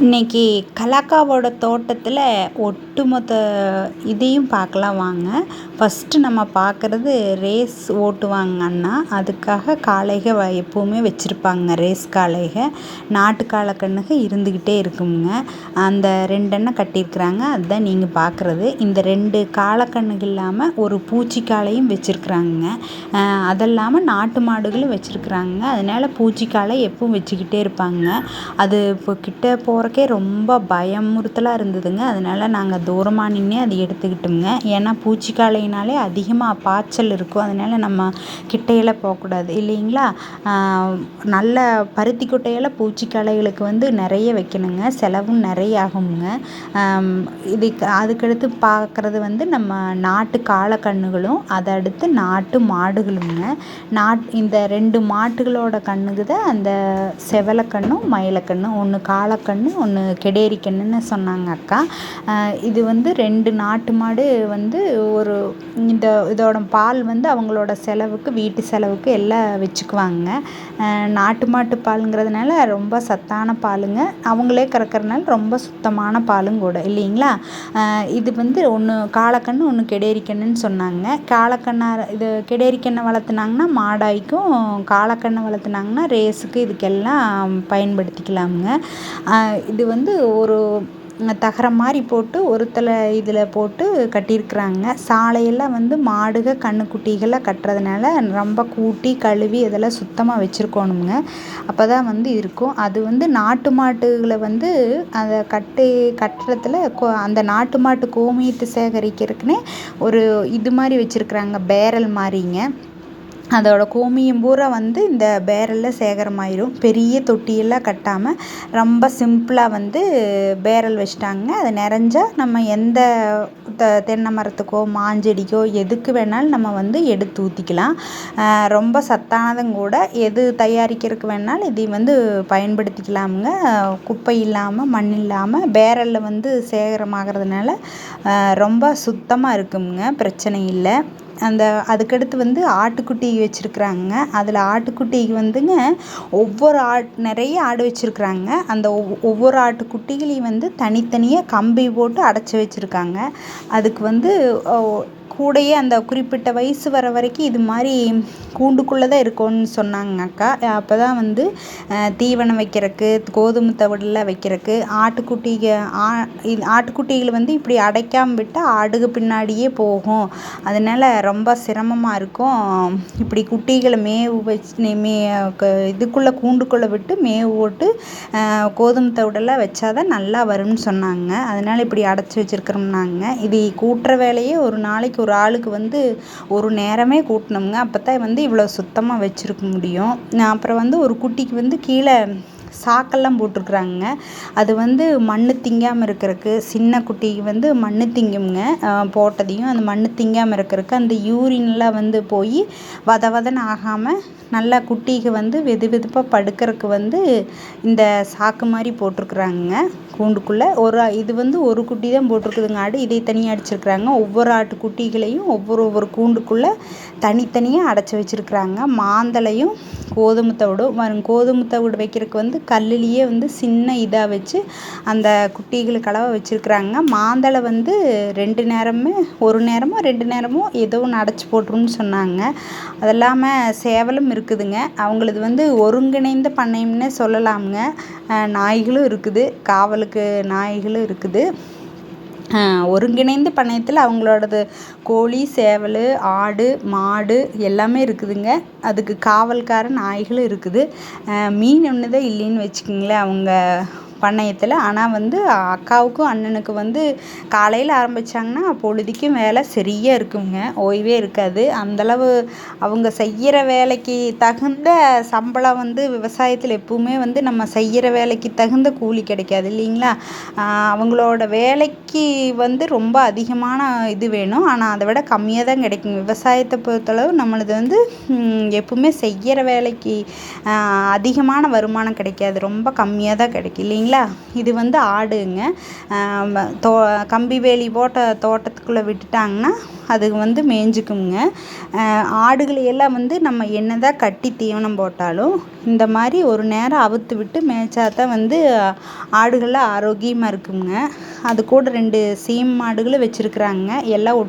இன்னைக்கு கலாக்காவோட தோட்டத்தில் ஒட்டுமொத்த இதையும் பார்க்கலாம் வாங்க. ஃபஸ்ட்டு நம்ம பார்க்குறது ரேஸ் ஓட்டுவாங்க அண்ணா. அதுக்காக காளைக வ எப்போவுமே வச்சுருப்பாங்க ரேஸ் காளைக. நாட்டு காளக்கன்றுக இருந்துக்கிட்டே இருக்குங்க. அந்த ரெண்டெண்ணம் கட்டியிருக்குறாங்க. அதுதான் நீங்கள் பார்க்குறது. இந்த ரெண்டு காளக்கன்றுக இல்லாமல் ஒரு பூச்சி காளையும் வச்சுருக்குறாங்க அதல்லாமல் நாட்டு மாடுகளும் வச்சுருக்குறாங்க. அதனால் பூச்சி காளை எப்பவும் வச்சுக்கிட்டே இருப்பாங்க. அது இப்போ கிட்ட போகிறக்கே ரொம்ப பயமுறுத்தலாக இருந்ததுங்க. அதனால் நாங்கள் தூரமாக நின்றே அதை எடுத்துக்கிட்டோம்ங்க. ஏன்னா பூச்சிக்காளைனாலே அதிகமாக பாய்ச்சல் இருக்கும். அதனால் நம்ம கிட்டையில் போகக்கூடாது. இல்லைங்களா? நல்ல பருத்தி கொட்டையில் பூச்சிக்காளைகளுக்கு வந்து நிறைய வைக்கணுங்க. செலவும் நிறைய ஆகுங்க. இதுக்கு அதுக்கடுத்து பார்க்குறது வந்து நம்ம நாட்டு காளக்கன்றுகளும் அதை அடுத்து நாட்டு மாடுகளுங்க. நாட் இந்த ரெண்டு மாட்டுகளோட கன்றுக்கு தான் அந்த செவலக்கண்ணும் மயிலக்கன்றும் ஒன்று காளக்கன்று ஒன்று கெடேரி கன்றுன்னு சொன்னாங்க அக்கா. இது வந்து ரெண்டு நாட்டு மாடு வந்து ஒரு இந்த இதோட பால் வந்து அவங்களோட செலவுக்கு வீட்டு செலவுக்கு எல்லாம் வச்சுக்குவாங்க. நாட்டு மாட்டு பாலுங்கிறதுனால ரொம்ப சத்தான பாலுங்க. அவங்களே கறக்கிறனால ரொம்ப சுத்தமான பாலும் கூட இல்லைங்களா? இது வந்து ஒன்று காளக்கன்று ஒன்று கெடேரிக்கண்ணுன்னு சொன்னாங்க. காலக்கண்ணார் இது கெடேரிக்கண்ணை வளர்த்துனாங்கன்னா மாடாய்க்கும் காலக்கண்ணை வளர்த்துனாங்கன்னா ரேஸுக்கு இதுக்கெல்லாம் பயன்படுத்திக்கலாமுங்க. இது வந்து ஒரு தகரம் மாதிரி போட்டு ஒருத்தலை இதில் போட்டு கட்டியிருக்குறாங்க சாலையெல்லாம் வந்து மாடுக கன்றுக்குட்டிகளை கட்டுறதுனால ரொம்ப கூட்டி கழுவி அதெல்லாம் சுத்தமாக வச்சுருக்கோணுங்க அப்போ தான் வந்து இருக்கும். அது வந்து நாட்டு மாட்டுகளை வந்து அதை கட்டி கட்டுறதுல கோ அந்த நாட்டு மாட்டு கோமியத்தை சேகரிக்கிறதுக்குன்னே ஒரு இது மாதிரி வச்சுருக்குறாங்க. பேரல் மாதிரிங்க அதோட கோமியம் பூரா வந்து இந்த பேரலில் சேகரமாயிடும் பெரிய தொட்டியெல்லாம் கட்டாமல் ரொம்ப சிம்பிளாக வந்து பேரல் வச்சிட்டாங்க. அது நிறைஞ்சா நம்ம எந்த த தென்னை மரத்துக்கோ மாஞ்செடிக்கோ எதுக்கு வேணாலும் நம்ம வந்து எடுத்து ஊற்றிக்கலாம் ரொம்ப சத்தானதும் கூட எது தயாரிக்கிறதுக்கு வேணாலும் இதை வந்து பயன்படுத்திக்கலாமுங்க. குப்பை இல்லாமல் மண் இல்லாமல் பேரலில் வந்து சேகரமாகறதுனால ரொம்ப சுத்தமாக இருக்குங்க பிரச்சனை இல்லை. அந்த அதுக்கடுத்து வந்து ஆட்டுக்குட்டி வச்சுருக்குறாங்க. அதில் ஆட்டுக்குட்டிக்கு வந்துங்க ஒவ்வொரு ஆட் நிறைய ஆடு வச்சுருக்குறாங்க. அந்த ஒவ் ஒவ்வொரு ஆட்டுக்குட்டிகளையும் வந்து தனித்தனியாக கம்பி போட்டு அடைச்சி வச்சுருக்காங்க. அதுக்கு வந்து கூடயே அந்த குறிப்பிட்ட வயசு வர வரைக்கும் இது மாதிரி கூண்டுக்குள்ளே தான் இருக்கும்னு சொன்னாங்க அக்கா. அப்போ தான் வந்து தீவனம் வைக்கிறக்கு கோதுமை தவிடில் வைக்கிறக்கு ஆட்டுக்குட்டிக ஆ இது ஆட்டுக்குட்டிகளை வந்து இப்படி அடைக்காமல் விட்டால் ஆடுக பின்னாடியே போகும். அதனால் ரொம்ப சிரமமாக இருக்கும். இப்படி குட்டிகளை மேவு வச்சு மே இதுக்குள்ளே கூண்டுக்குள்ளே விட்டு மேவு போட்டு கோதுமை தவிடெல்லாம் வச்சா தான் நல்லா வரும்னு சொன்னாங்க. அதனால் இப்படி அடைச்சி வச்சுருக்கிறோம்னாங்க. இது கூட்டுற வேலையே ஒரு நாளைக்கு ஒரு ஆளுக்கு வந்து ஒரு நேரமே கூட்டணுங்க அப்போ தான் வந்து இவ்வளோ சுத்தமாக வச்சுருக்க முடியும். அப்புறம் வந்து ஒரு குட்டிக்கு வந்து கீழே சாக்கெல்லாம் போட்டிருக்குறாங்க அது வந்து மண் திங்காமல் இருக்கிறக்கு சின்ன குட்டிக்கு வந்து மண் திங்குங்க போட்டதையும் அந்த மண் திங்காமல் இருக்கிறக்கு அந்த யூரின்லாம் வந்து போய் வத வதன்னு ஆகாமல் நல்லா குட்டிக்கு வந்து வெது வெதுப்பாக படுக்கிறக்கு வந்து இந்த சாக்கு மாதிரி போட்டிருக்குறாங்க கூண்டுக்குள்ளே ஒரு இது வந்து ஒரு குட்டி தான் போட்டிருக்குதுங்க ஆடு. இதை தனியாக அடிச்சிருக்கிறாங்க. ஒவ்வொரு ஆட்டு குட்டிகளையும் ஒவ்வொரு ஒவ்வொரு கூண்டுக்குள்ளே தனித்தனியாக அடைச்சி வச்சுருக்குறாங்க. மாந்தளையும் கோதுமை தவிடும் வரும் கோதுமை தவிடு வைக்கிறதுக்கு வந்து கல்லுலேயே வந்து சின்ன இதாக வச்சு அந்த குட்டிகளுக்கு கலவை வச்சுருக்குறாங்க. மாந்தளை வந்து ரெண்டு நேரமே ஒரு நேரமோ ரெண்டு நேரமோ ஏதோ ஒன்று அடைச்சி போட்டுருன்னு சொன்னாங்க. அது இல்லாமல் சேவலும் இருக்குதுங்க. அவங்களது வந்து ஒருங்கிணைந்த பண்ணையம்னே சொல்லலாமுங்க. நாய்களும் இருக்குது. காவலுக்கு நாய்களும் இருக்குது. ஒருங்கிணைந்த பண்ணையத்தில் அவங்களோடது கோழி சேவல் ஆடு மாடு எல்லாமே இருக்குதுங்க. அதுக்கு காவல்கார நாய்களும் இருக்குது. மீன் ஒன்று தான் இல்லைன்னு வச்சுக்கோங்களேன் அவங்க பண்ணையத்தில். ஆனால் வந்து அக்காவுக்கும் அண்ணனுக்கும் வந்து காலையில் ஆரம்பித்தாங்கன்னா பொழுதுக்கும் வேலை சரியாக இருக்குங்க. ஓய்வே இருக்காது. அந்தளவு அவங்க செய்கிற வேலைக்கு தகுந்த சம்பளம் வந்து விவசாயத்தில் எப்பவுமே வந்து நம்ம செய்கிற வேலைக்கு தகுந்த கூலி கிடைக்காது இல்லைங்களா? அவங்களோட வேலைக்கு வந்து ரொம்ப அதிகமான இது வேணும். ஆனால் அதை விட கம்மியாக தான் கிடைக்கும் விவசாயத்தை பொறுத்தளவு நம்மளது வந்து எப்பவுமே செய்கிற வேலைக்கு அதிகமான வருமானம் கிடைக்காது. ரொம்ப கம்மியாக தான் கிடைக்கும் இல்லைங்களா? பார்த்தீங்களா இது வந்து ஆடுங்க. தோ கம்பி வேலி போட்ட தோட்டத்துக்குள்ளே விட்டுட்டாங்கன்னா அது வந்து மேய்ஞ்சிக்குங்க ஆடுகளை எல்லாம் வந்து நம்ம என்ன தான் கட்டி தீவனம் போட்டாலும் இந்த மாதிரி ஒரு நேரம் அவுத்து விட்டு மேய்ச்சா தான் வந்து ஆடுகள்லாம் ஆரோக்கியமாக இருக்குங்க. அது கூட ரெண்டு சீம் மாடுகளும் வச்சுருக்குறாங்க. எல்லாம்